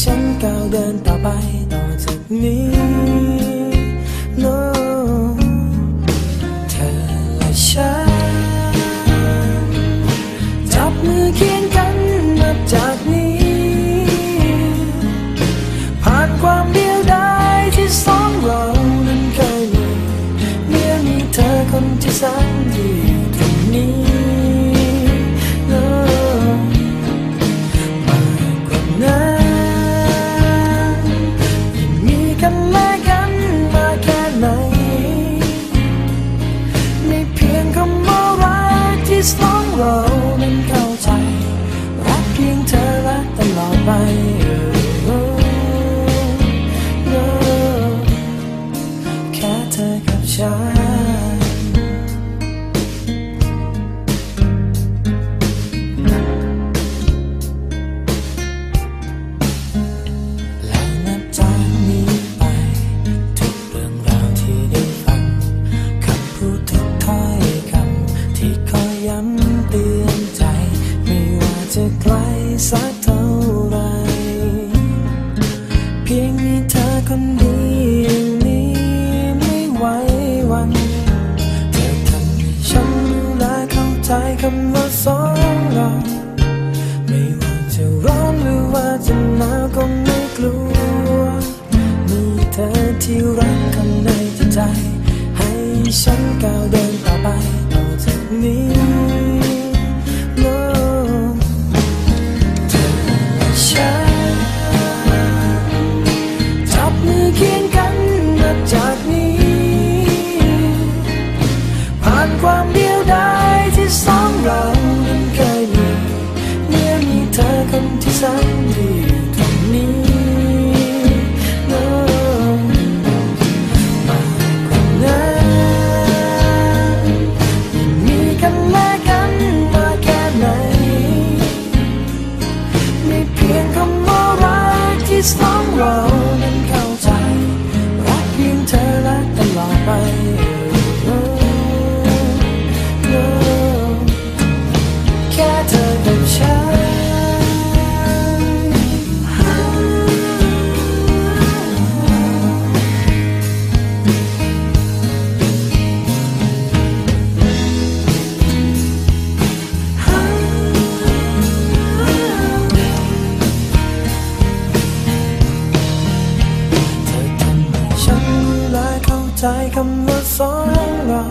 ฉันก้าวเดินต่อไปต่อจากนี้ no เธอและฉัน จับมือเคียงกันนับจากนี้ ผ่านความเดียวดายที่สองเรานั้นเคยมีเมื่อมีเธอคนที่สนดี ก้าวเดินต่อไปต่อจากนี้ No เธอและฉันจับมือเคียงกันนับจากนี้ ผ่านความเดียวดายที่สองเรานั้นเคยมีเมื่อมีเธอคนที่แสนดี คำว่าสองเรา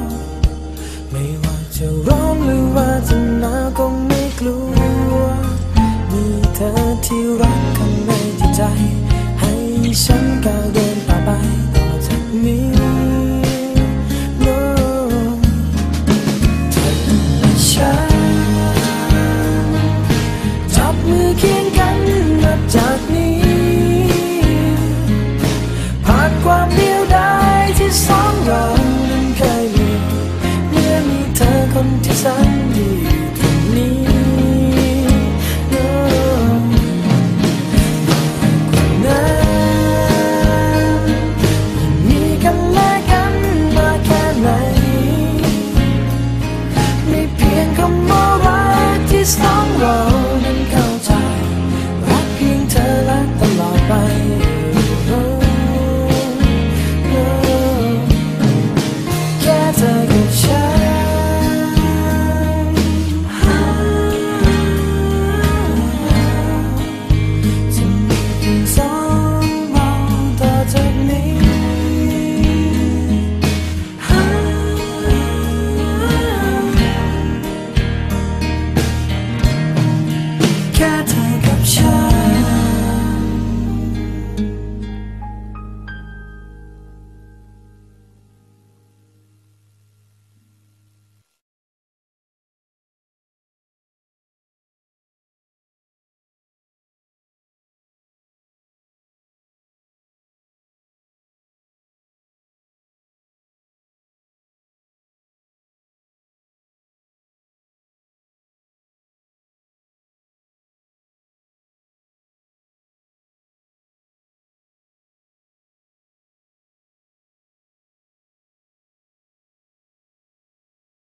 ไม่ว่าจะร้อนหรือว่าจะหนาวก็ไม่กลัว มีเธอที่รักข้างในจิตใจ ให้ฉันก้าวเดิน